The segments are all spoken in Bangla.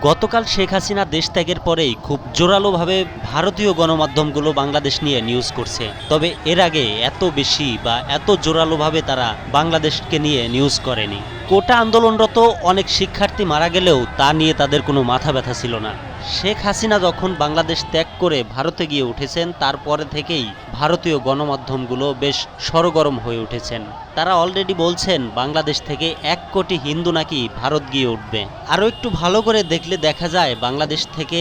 গতকাল শেখ হাসিনা দেশ ত্যাগের পরেই খুব জোরালোভাবে ভারতীয় গণমাধ্যমগুলো বাংলাদেশ নিয়ে নিউজ করছে। তবে এর আগে এত বেশি বা এত জোরালোভাবে তারা বাংলাদেশকে নিয়ে নিউজ করেনি। কোটা আন্দোলনরত অনেক শিক্ষার্থী মারা গেলেও তা নিয়ে তাদের কোনো মাথা ব্যথা ছিল না। শেখ হাসিনা যখন বাংলাদেশ ত্যাগ করে ভারতে গিয়ে উঠেছেন, তারপরে থেকেই ভারতীয় গণমাধ্যমগুলো বেশ সরগরম হয়ে উঠেছেন। তারা অলরেডি বলছেন, বাংলাদেশ থেকে এক কোটি হিন্দু নাকি ভারত গিয়ে উঠবে। আরও একটু ভালো করে দেখলে দেখা যায়, বাংলাদেশ থেকে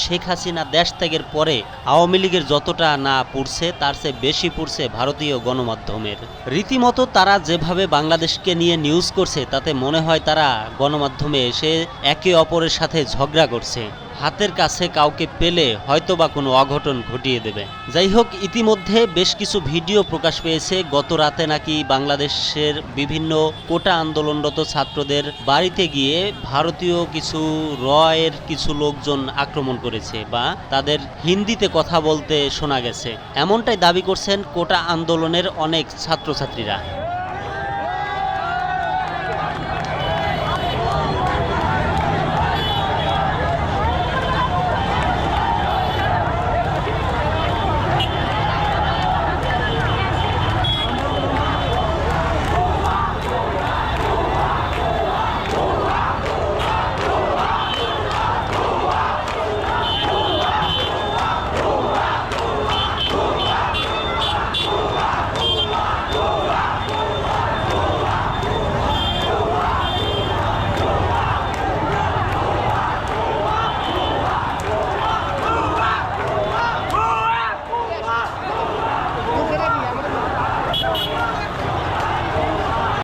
শেখ হাসিনা দেশ ত্যাগের পরে আওয়ামী লীগের যতটা না পড়ছে, তার চেয়ে বেশি পড়ছে ভারতীয় গণমাধ্যমের। রীতিমতো তারা যেভাবে বাংলাদেশকে নিয়ে নিউজ করছে, তাতে মনে হয় তারা গণমাধ্যমে এসে একে অপরের সাথে ঝগড়া করছে। হাতের কাছে কাউকে পেলে হয়তোবা কোনো অঘটন ঘটিয়ে দেবে। যাই হোক ইতিমধ্যে বেশ কিছু ভিডিও প্রকাশ পেয়েছে। গত রাতে নাকি বাংলাদেশের বিভিন্ন কোটা আন্দোলনরত ছাত্রদের বাড়িতে গিয়ে ভারতীয় কিছু রয়ের কিছু লোকজন আক্রমণ করেছে বা তাদের হিন্দিতে কথা বলতে শোনা গেছে। এমনটাই দাবি করছেন কোটা আন্দোলনের অনেক ছাত্রছাত্রীরা।